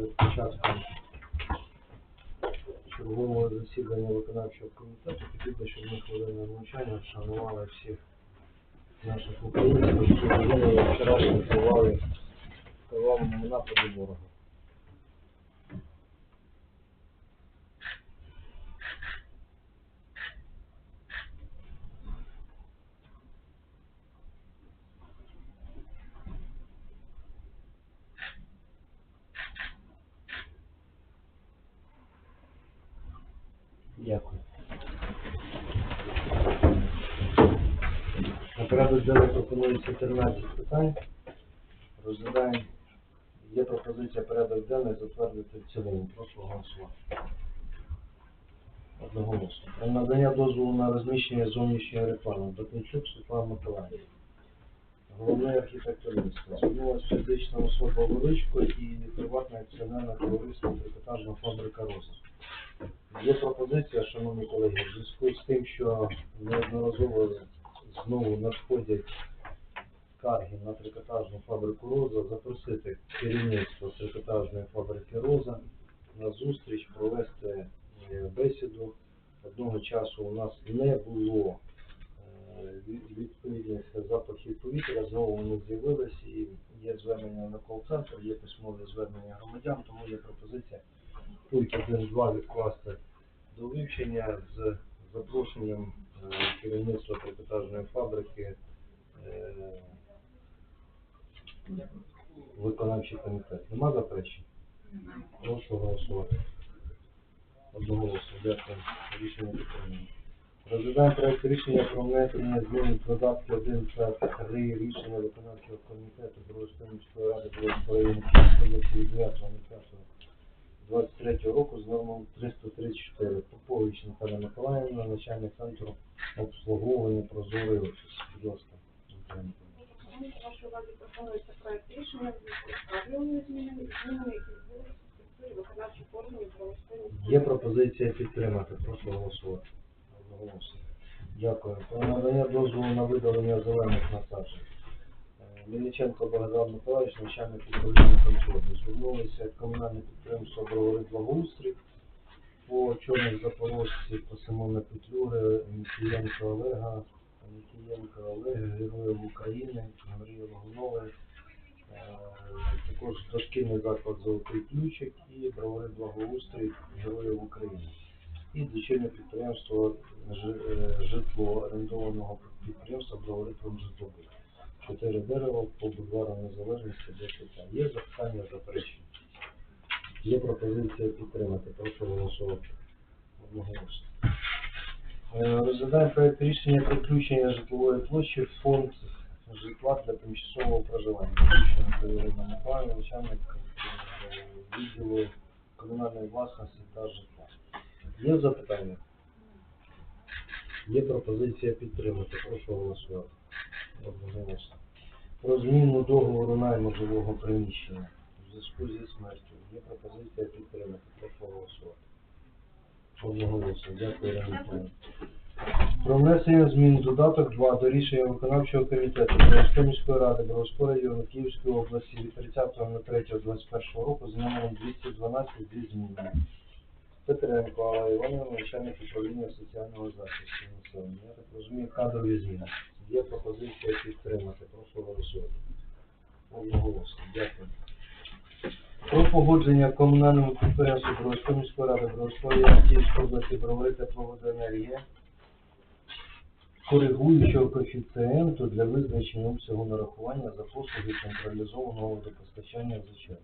перед початком чергового засідання виконавчого комітету хотів би, щоб ми хвилиною навчання вшанували всіх наших українців, які вчора вчорашньо тривали кривавому нападі ворога. Дякую. На порядок денний пропонується 13 питань. Розглядаємо. Є пропозиція порядок денний затвердити в цілому. Прошу голосувати. Одноголосно. Про надання дозволу на розміщення зовнішньої реклами. Докінчук Світлана Миколаївна. Головний архітектор міста. Звернулася фізична особа Величко і приватне акціонерне товариство трикотажна фабрика Роза. Є пропозиція, шановні колеги, в зв'язку з тим, що неодноразово знову надходять скарги на трикотажну фабрику Роза, запросити керівництво трикотажної фабрики Роза на зустріч провести е, бесіду. Одного часу у нас не було е, відповідних запахів повітря, знову вони з'явились і є звернення на кол-центр, є письмове звернення громадян, тому є пропозиція пункт 1-2 відкласти до вивчення з запрошенням е, керівництва трикотажної фабрики е, виконавчий комітет. Нема заперечень? Прошу голосувати. Одноголосно. Дякую. Рішення підтримано. Розглядаємо проект рішення про внесення змін до додатки 1 та 3 рішення виконавчого комітету Борозької міської ради Борозької району Київської області від 9.05 23 року з номером 334. Попович Наталя Миколаївна, начальник центру обслуговування прозорий офіс. Будь ласка, Наталя Миколаївна. Вашій увазі пропонується проект рішення змінами, змінами, які в структурі виконавчих органів Броварської Є пропозиція підтримати. Прошу голосувати. Одноголосно. Дякую. Про надання дозволу на видалення зелених насаджень. Мельниченко Богдан Миколаївич, начальник управління контролю. Звернулися комунальне підприємство Бровари Благоустрій по чорних запорожці, по Симона Петлюри, Мікієнко Олега, Мікієнко Олега, Героїв України, Марії Лагунової, Е, також дошкільний заклад Золотий ключик і бровари благоустрій Героїв України. І дочірнє підприємство е, житло орендованого підприємства Бровари Промжитлобуд. Чотири дерева по бульвару Незалежності 10 Є запитання заперечення? Є пропозиція підтримати. Прошу голосувати. Одноголосно. Е, Розглядаємо проект рішення про включення житлової площі в фонд житла для тимчасового проживання. Михайловна, начальник е, відділу комунальної власності та житла. Є запитання? Є пропозиція підтримати. Прошу голосувати. Одноголосно. Про зміну договору найму жилого приміщення в зв'язку зі смертю. Є пропозиція підтримати. Прошу голосувати. Одноголосно. Дякую, Ірина Про внесення змін додаток 2 до рішення виконавчого комітету Бровської міської ради Бровського району Київської області від 30 на 3 21 року з номером 212 дві зміни. Петренко Алла начальник управління соціального захисту населення. Я так розумію, кадрові зміни. Є пропозиція підтримати. Прошу голосувати. Одноголосно. Дякую. Про погодження комунальному підприємству Бровської міської ради Бровської Київської області Бровари тепловодоенергія коригуючого коефіцієнту для визначення обсягу нарахування за послуги централізованого водопостачання в звичайно.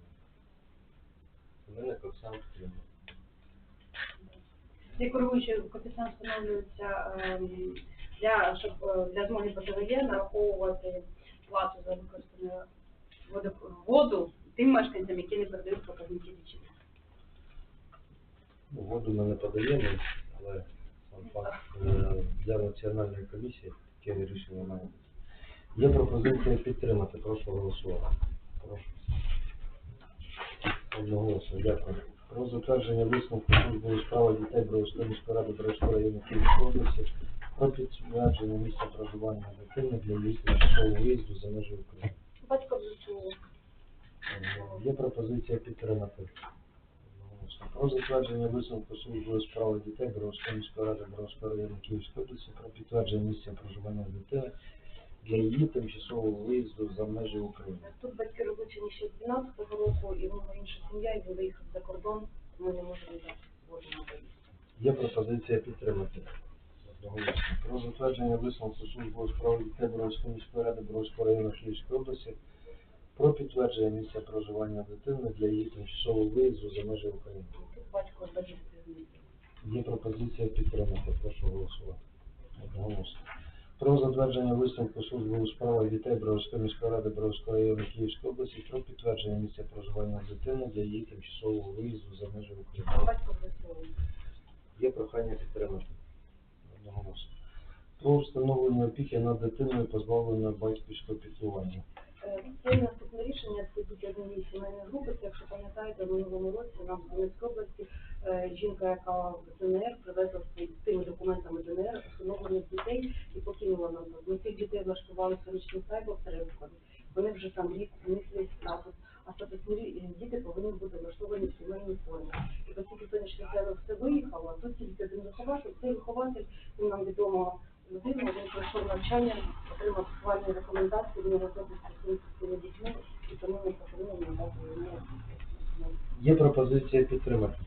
Мене Оксана Петрівна. Цей коригуючий коефіцієнт встановлюється ем, для, щоб е, для змоги ПТВЄ нараховувати плату за використану воду, тим мешканцям, які не передають показники лічення. Ну, Воду ми не подаємо, але сам факт е, для національної комісії таке рішення має бути. Є пропозиція підтримати. Прошу голосувати. Прошу. Одноголосно, дякую. Про затвердження висновку служби у справах дітей Бровської міської ради Бровської Київської області про підтвердження місця проживання дитини для її тимчасового виїзду за межі України. Батько до Е, Є пропозиція підтримати. Про затвердження висновку служби у справах дітей Бровської міської ради Бровського району Київської області про підтвердження місця проживання дитини для її тимчасового виїзду за межі України. Тут батьки розлучені ще з 12-го року, і в нього інша сім'я, і виїхав за кордон, ми не можемо дати згоду на виїзд. Є пропозиція підтримати. Про затвердження висновку служби у справах дітей Бровської міської ради Бровського району Київської області про підтвердження місця проживання дитини для її тимчасового виїзду за межі України. Батько. Є пропозиція підтримати. Прошу голосувати. Одноголосно. Про затвердження висновку служби у справах дітей Бровської міської ради Бровського району Київської області про підтвердження місця проживання дитини для її тимчасового виїзду за межі України. Є прохання підтримати. Одноголосно. Про встановлення опіки над дитиною, позбавленою батьківського піклування. Е, Це наступне рішення, це тільки однієї сімейної групи. Якщо пам'ятаєте, в минулому році нам в Донецькій області е, жінка, яка в ДНР привезла з тими документами ДНР встановлених дітей і покинула нам. Ми цих дітей влаштували сонячний в Терезкові. Вони вже там рік, є статус. А статусні рі- діти повинні бути влаштовані в сімейній формі. І оскільки сонячний сайбер все виїхало, а тут тільки один вихователь, цей вихователь, людина, він пройшов навчання, отримав схвальні рекомендації, він розробив з цими дітьми, і тому ми пропонуємо надати йому. Є пропозиція підтримати.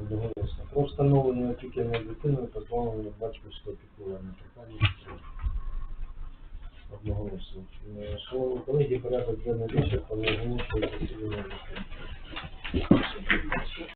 Одноголосно. Про встановлення опіки над дитиною, позбавленою батьківського. Прохання підтримати. Одноголосно. Шановні колеги, порядок денний вичерпаний, оголошую засідання.